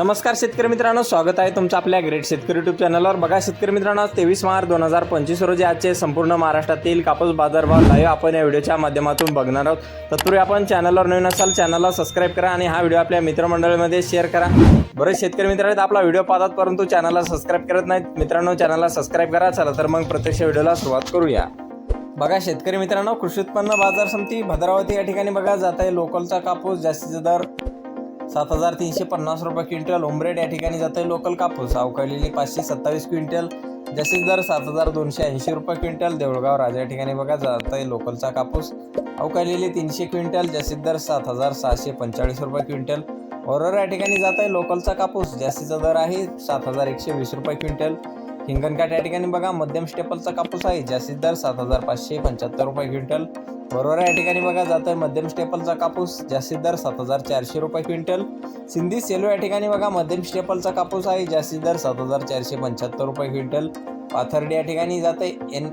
नमस्कार शेतकरी मित्रांनो स्वागत आहे तुमचं आपल्या ग्रेट शेतकरी युट्यूब चॅनलवर बघा शेतकरी मित्रांनो तेवीस मार्च दोन हजार पंचवीस रोजी आजचे संपूर्ण महाराष्ट्रातील कापूस बाजारभाव लाईव्ह आपण या व्हिडिओच्या माध्यमातून बघणार आहोत. तत्पूर्वी आपण चॅनलवर नवीन असाल चॅनलला सबस्क्राईब करा आणि हा व्हिडिओ आपल्या मित्रमंडळीमध्ये शेअर करा. बरेच शेतकरी मित्र आहेत आपला व्हिडिओ पाहतात परंतु चॅनलला सबस्क्राईब करत नाहीत. मित्रांनो चॅनलला सबस्क्राईब करा. चला तर मग प्रत्यक्ष व्हिडिओला सुरुवात करूया. बघा शेतकरी मित्रांनो कृषी उत्पन्न बाजार समिती भद्रावती या ठिकाणी बघा जात आहे लोकलचा कापूस जास्तीचा दर सात हजार तीनशे पन्नास रुपये क्विंटल उमरेड या ठिकाणी जात आहे लोकल कापूस अवकाळलेली पाचशे सत्तावीस क्विंटल. जसेच दर सात हजार दोनशे ऐंशी रुपये क्विंटल. देऊळगाव राजा या ठिकाणी बघा जात आहे लोकलचा कापूस. अवकाळलेली तीनशे क्विंटल जसेच दर सात हजार सहाशे पंचेचाळीस रुपये क्विंटल. ओरर या ठिकाणी जात आहे लोकलचा कापूस जास्तीचा दर आहे सात हजार एकशे वीस रुपये क्विंटल. हिंगणघाट या ठिकाणी बघा मध्यम स्टेपलचा कापूस आहे जास्तीत दर सात हजार पाचशे पंच्याहत्तर रुपये क्विंटल. बरोबर या ठिकाणी बघा जातोय मध्यम स्टेपलचा कापूस जास्तीत दर सात हजार चारशे रुपये क्विंटल. सिंधी सेलो या ठिकाणी बघा मध्यम स्टेपलचा कापूस आहे जास्तीत दर सात हजार चारशे पंच्याहत्तर रुपये क्विंटल. पाथर्डी या ठिकाणी जाते एन